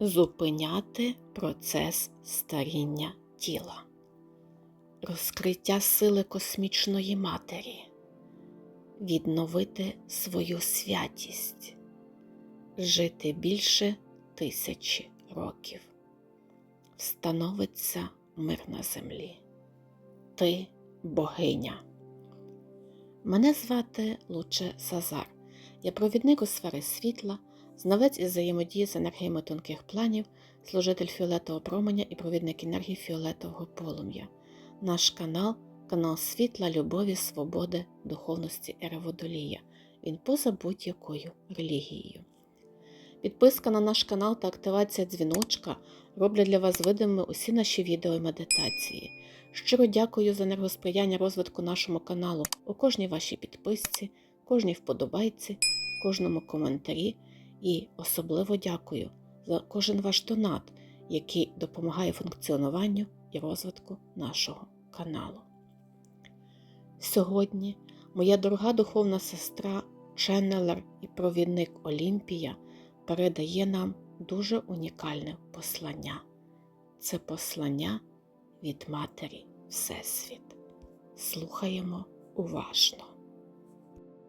зупиняти процес старіння тіла, розкриття сили космічної матері, відновити свою святість, жити більше тисячі років. Встановиться мир на землі. Ти богиня. Мене звати Луче Сазар. Я провідник у сфери світла, знавець із взаємодії з енергіями тонких планів, служитель фіолетового променя і провідник енергії фіолетового полум'я. Наш канал канал світла, любові, свободи, духовності Ери Водолія. Він поза будь-якою релігією. Підписка на наш канал та активація дзвіночка роблять для вас видимими усі наші відео і медитації. Щиро дякую за енергосприяння розвитку нашому каналу у кожній вашій підписці, кожній вподобайці, кожному коментарі і особливо дякую за кожен ваш донат, який допомагає функціонуванню і розвитку нашого каналу. Сьогодні моя дорога духовна сестра, ченнелер і провідник Олімпія передає нам дуже унікальне послання. Це послання від Матері Всесвіт. Слухаємо уважно.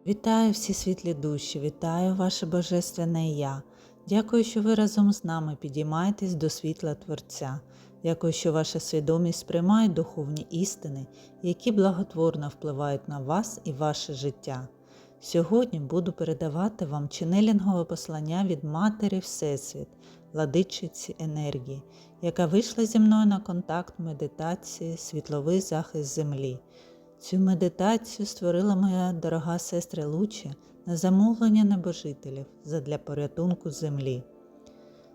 Вітаю всі світлі душі, вітаю ваше Божественне Я. Дякую, що ви разом з нами підіймаєтесь до світла Творця. Дякую, що ваша свідомість сприймає духовні істини, які благотворно впливають на вас і ваше життя. Сьогодні буду передавати вам ченелінгове послання від Матері Всесвіт, владичиці енергії, яка вийшла зі мною на контакт медитації Світловий захист Землі. Цю медитацію створила моя дорога сестра Луча на замовлення небожителів задля порятунку землі.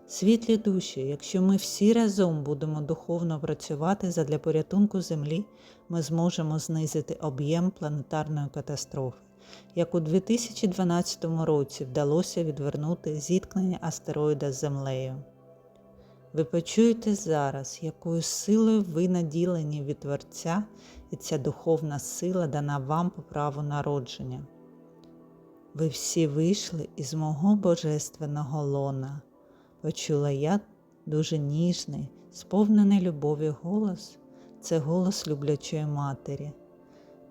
Світлі душі, якщо ми всі разом будемо духовно працювати задля порятунку землі, ми зможемо знизити об'єм планетарної катастрофи, як у 2012 році вдалося відвернути зіткнення астероїда з землею. Ви почуєте зараз, якою силою ви наділені від Творця, і ця духовна сила дана вам по праву народження. Ви всі вийшли із мого божественного лона. Почула я дуже ніжний, сповнений любові голос це голос люблячої матері.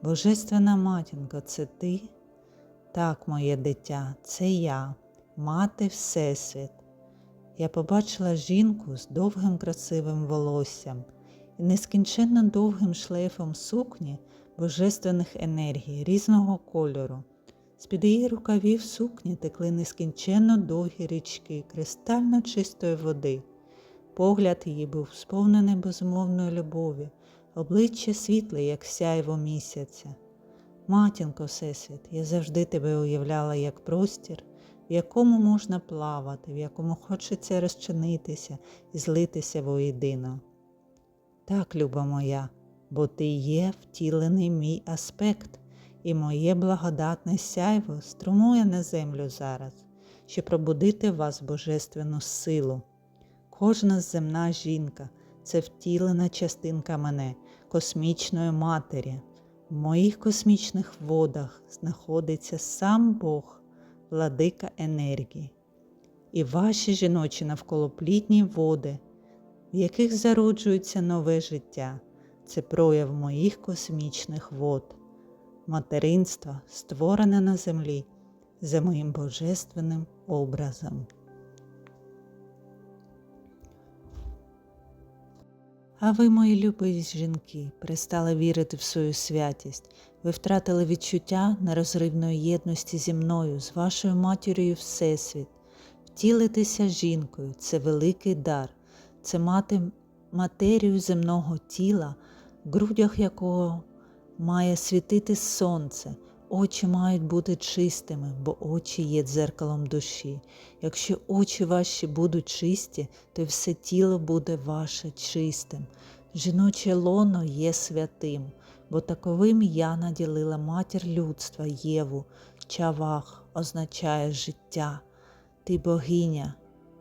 Божественна матінко, це ти? Так, моє дитя, це я, мати Всесвіт. Я побачила жінку з довгим красивим волоссям і нескінченно довгим шлейфом сукні божественних енергій різного кольору. З-під її рукавів сукні текли нескінченно довгі річки кристально чистої води. Погляд її був сповнений безумовної любові, обличчя світле, як сяйво місяця. Матінко Всесвіт, я завжди тебе уявляла як простір, в якому можна плавати, в якому хочеться розчинитися і злитися воєдино. Так, люба моя, бо ти є втілений мій аспект, і моє благодатне сяйво струмує на землю зараз, щоб пробудити в вас божественну силу. Кожна земна жінка це втілена частинка мене, космічної матері. В моїх космічних водах знаходиться сам Бог, владика енергії, і ваші жіночі навколоплітні води, в яких зароджується нове життя, це прояв моїх космічних вод, материнства, створене на землі за моїм божественним образом. А ви, мої любі жінки, перестали вірити в свою святість. Ви втратили відчуття нерозривної єдності зі мною, з вашою матір'ю Всесвіт. Втілитися жінкою це великий дар, це мати матерію земного тіла, в грудях якого має світити сонце. Очі мають бути чистими, бо очі є дзеркалом душі. Якщо очі ваші будуть чисті, то й все тіло буде ваше чистим. Жіноче лоно є святим, бо таковим я наділила матір людства Єву, чавах означає життя. Ти богиня,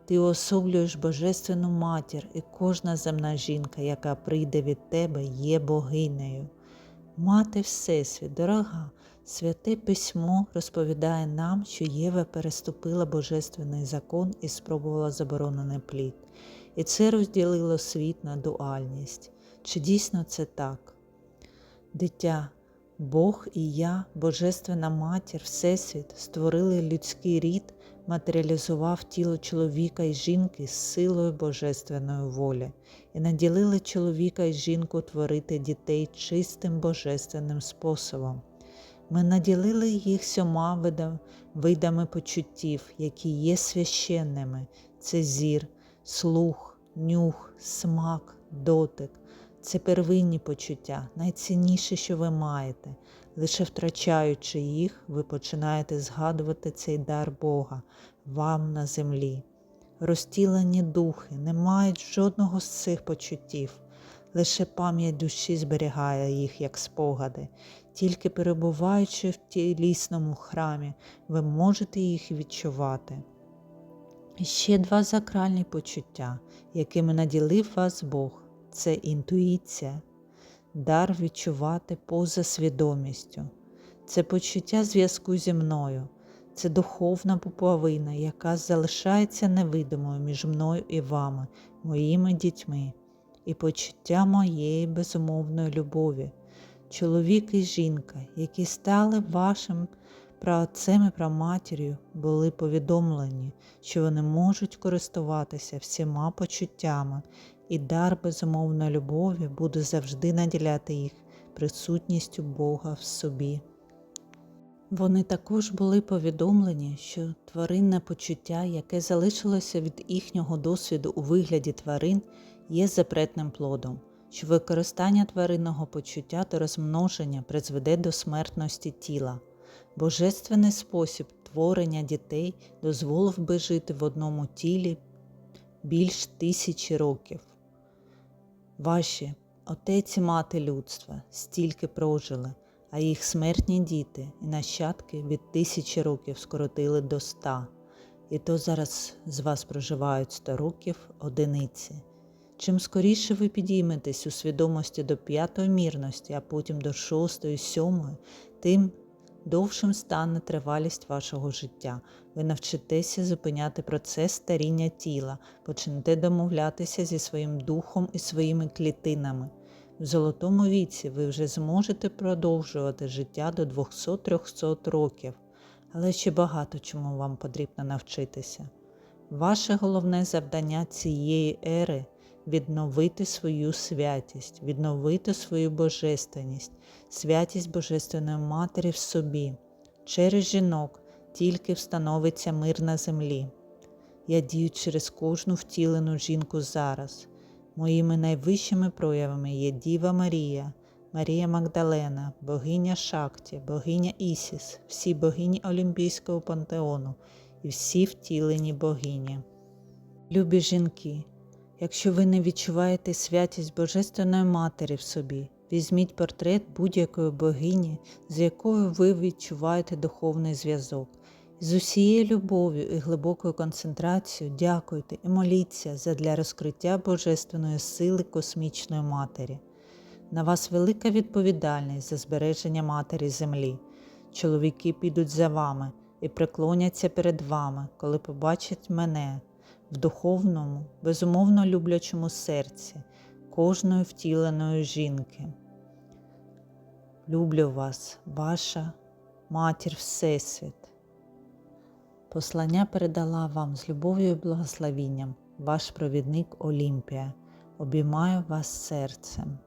ти особлюєш божественну матір, і кожна земна жінка, яка прийде від тебе, є богинею. Мати Всесвіт, дорога, Святе письмо розповідає нам, що Єва переступила божественний закон і спробувала заборонений плід. І це розділило світ на дуальність. Чи дійсно це так? Дитя, Бог і я, Божественна Матір, Всесвіт, створили людський рід, матеріалізував тіло чоловіка і жінки з силою божественної волі і наділили чоловіка і жінку творити дітей чистим божественним способом. Ми наділили їх сьома видами почуттів, які є священними: це зір, слух, нюх, смак, дотик. Це первинні почуття, найцінніше, що ви маєте. Лише втрачаючи їх, ви починаєте згадувати цей дар Бога вам на землі. Розтілені духи не мають жодного з цих почуттів, лише пам'ять душі зберігає їх як спогади. Тільки перебуваючи в тілісному храмі, ви можете їх відчувати. І ще два закральні почуття, якими наділив вас Бог це інтуїція, дар відчувати поза свідомістю, це почуття зв'язку зі мною, це духовна пуповина, яка залишається невидимою між мною і вами, моїми дітьми, і почуття моєї безумовної любові, чоловік і жінка, які стали вашим праотцем і праматір'ю, були повідомлені, що вони можуть користуватися всіма почуттями, і дар безумовної любові буде завжди наділяти їх присутністю Бога в собі. Вони також були повідомлені, що тваринне почуття, яке залишилося від їхнього досвіду у вигляді тварин, є запретним плодом, що використання тваринного почуття та розмноження призведе до смертності тіла. Божественний спосіб творення дітей дозволив би жити в одному тілі більш тисячі років. Ваші отець і мати людства стільки прожили, а їх смертні діти і нащадки від тисячі років скоротили до ста, і то зараз з вас проживають сто років одиниці. Чим скоріше ви підійметесь у свідомості до п'ятої мірності, а потім до шостої, сьомої, тим довшим стане тривалість вашого життя. Ви навчитеся зупиняти процес старіння тіла, почнете домовлятися зі своїм духом і своїми клітинами. В золотому віці ви вже зможете продовжувати життя до 200-300 років, але ще багато чому вам потрібно навчитися. Ваше головне завдання цієї ери відновити свою святість, відновити свою божественність, святість Божественної Матері в собі. Через жінок тільки встановиться мир на землі. Я дію через кожну втілену жінку зараз. Моїми найвищими проявами є Діва Марія, Марія Магдалена, богиня Шакті, богиня Ісіс, всі богині Олімпійського пантеону і всі втілені богині. Любі жінки, якщо ви не відчуваєте святість Божественної Матері в собі, візьміть портрет будь-якої богині, з якою ви відчуваєте духовний зв'язок. З усією любов'ю і глибокою концентрацією дякуйте і моліться задля розкриття Божественної сили космічної матері. На вас велика відповідальність за збереження матері землі. Чоловіки підуть за вами і преклоняться перед вами, коли побачать мене в духовному, безумовно люблячому серці кожної втіленої жінки. Люблю вас, ваша матір Всесвіт. Послання передала вам з любов'ю і благословінням ваш провідник Олімпія. Обіймаю вас серцем.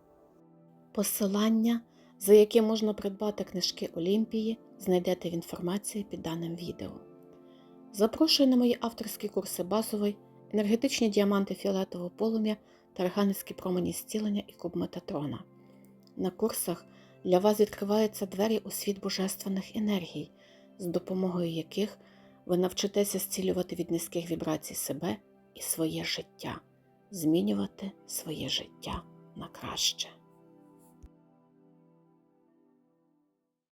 Посилання, за яке можна придбати книжки Олімпії, знайдете в інформації під даним відео. Запрошую на мої авторські курси базовий, енергетичні діаманти фіолетового полум'я та архангельські промені зцілення і куб Метатрона. На курсах для вас відкриваються двері у світ божественних енергій, з допомогою яких ви навчитеся зцілювати від низьких вібрацій себе і своє життя, змінювати своє життя на краще.